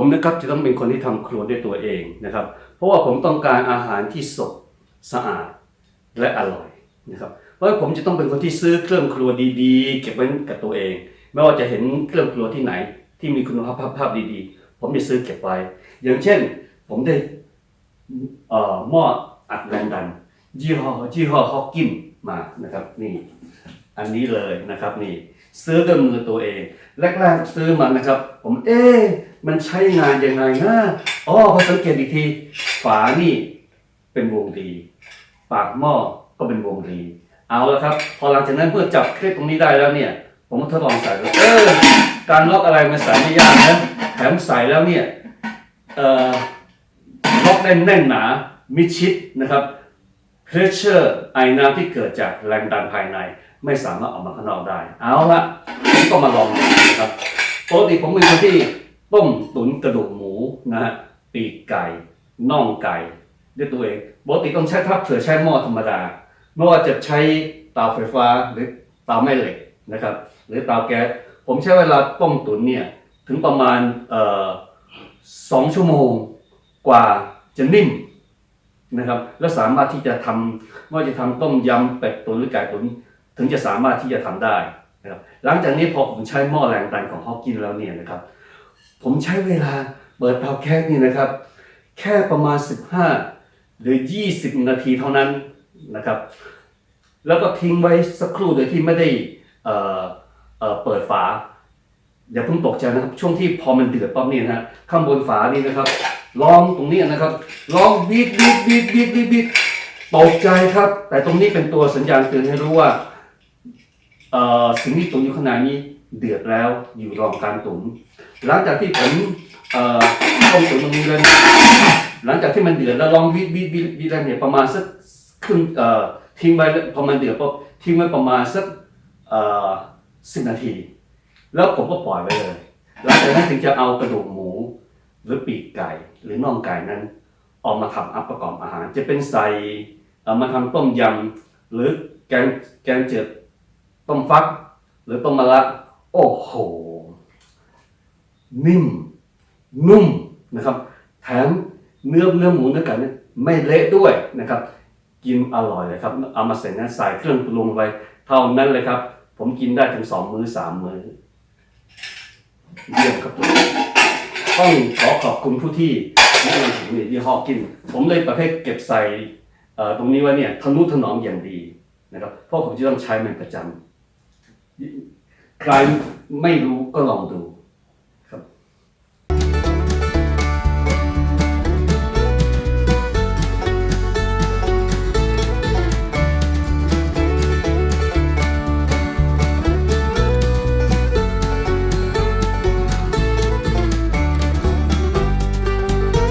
ผมนะครับจะต้องเป็นคนที่ทำครัวด้วยตัวเองนะครับ เพราะว่าผมต้องการอาหารที่สดสะอาดและอร่อยนะครับ เพราะผมจะต้องเป็นคนที่ซื้อเครื่องครัวดีๆ เก็บไว้กับตัวเอง ไม่ว่าจะเห็นเครื่องครัวที่ไหน ที่มีคุณภาพภาพดีๆ ผมจะซื้อเก็บไว้ อย่างเช่น ผมได้อ่อหม้ออัดแรงดันยี่ห้อยี่ห้อฮอกกินมานะครับนี่อันนี้เลยนะครับนี่ซื้อด้วยมือตัวเอง แรกๆซื้อมานะครับ ผมเอ๊ มันใช้งานยังไงนะอ๋อพอสังเกตอีกที ฝานี่เป็นวงรี ปากหม้อก็เป็นวงรี เอาละครับ พอหลังจากนั้นเพื่อจับเคล็ดตรงนี้ได้แล้วเนี่ย ผมทดลองใส่เออการล็อกอะไรมันใส่ไม่ยากนะแถมใส่แล้วเนี่ยเอ่อล็อกได้แน่นหนา มิชิดนะครับเพรสเชอร์ไอน้ำที่เกิดจากแรงดันภายใน ไม่สามารถออกมาข้างนอกได้ เอาละก็มาลองนะครับปกติผมเป็นคนที่ ต้มตุ๋นกระดูกหมูนะฮะปีกไก่น่องไก่ด้วยตัวเองปกติต้องใช้ถ้าเผื่อใช้หม้อธรรมดาไม่ว่าจะใช้เตาไฟฟ้าหรือเตาแม่เหล็กนะครับ หรือเตาแก๊สผมใช้เวลาต้มตุ๋นเนี่ยถึงประมาณสองชั่วโมงกว่าจะนิ่มนะครับและสามารถที่จะทำไม่ว่าจะทำต้มยำเป็ดตุ๋นหรือไก่ตุ๋นถึงจะสามารถที่จะทำได้นะครับหลังจากนี้พอผมใช้หม้อแรงดันของฮอกกินแล้วเนี่ยนะครับ ผมใช้เวลาเปิดเตาแก๊สนี่นะครับ แค่ประมาณ 15 หรือ 20 นาทีเท่านั้นนะครับ แล้วก็ทิ้งไว้สักครู่โดยที่ไม่ได้เเเปิดฝาอย่าเพิ่งตกใจนะครับ ช่วงที่พอมันเดือดปั๊บนี่นะฮะข้างบนฝานี่นะครับลองตรงนี้นะครับลองบีบบีบบีบบีบบีบบีบตกใจครับ แต่ตรงนี้เป็นตัวสัญญาณเตือนให้รู้ว่าสิ่งที่ตุ๋นอยู่ข้างในนี้ เดือดแล้วอยู่รองการตุ๋นหลังจากที่ผมเอ่อต้มตุ๋นตรงนี้แล้วเนี่ยหลังจากที่มันเดือดแล้วลองบีบบีบบีบบีบแล้วเนี่ยประมาณสักครึ่งเอ่อทิ้งไว้พอมันเดือดปุ๊บทิ้งไว้ประมาณสักเอ่อสิบนาที แล้วผมก็ปล่อยไว้เลยหลังจากนั้นถึงจะเอากระดูกหมูหรือปีกไก่หรือน่องไก่นั้น ออกมาทำอัปประกอบอาหาร จะเป็นใส่เอามาทำต้มยำหรือแกงแกงเจือต้มฟัก หรือต้มมะระ โอ้โห นิ่ม นุ่มนะครับ แถมเนื้อเนื้อหมูเนื้อไก่เนี่ยไม่เละด้วยนะครับ กินอร่อยเลยครับ เอามาเสร็จนั้นใส่เครื่องปรุงไปเท่านั้นเลยครับ ผมกินได้ถึงสองมื้อสามมื้อเยี่ยมครับผมต้องขอขอบคุณผู้ที่แนะนำผมเนี่ยยี่ห้อกิน ผมเลยประเภทเก็บใส่ตรงนี้ว่าเนี่ยทะนุถนอมอย่างดีนะครับเพราะผมจะต้องใช้มันประจำ ใครไม่รู้ก็ลองดู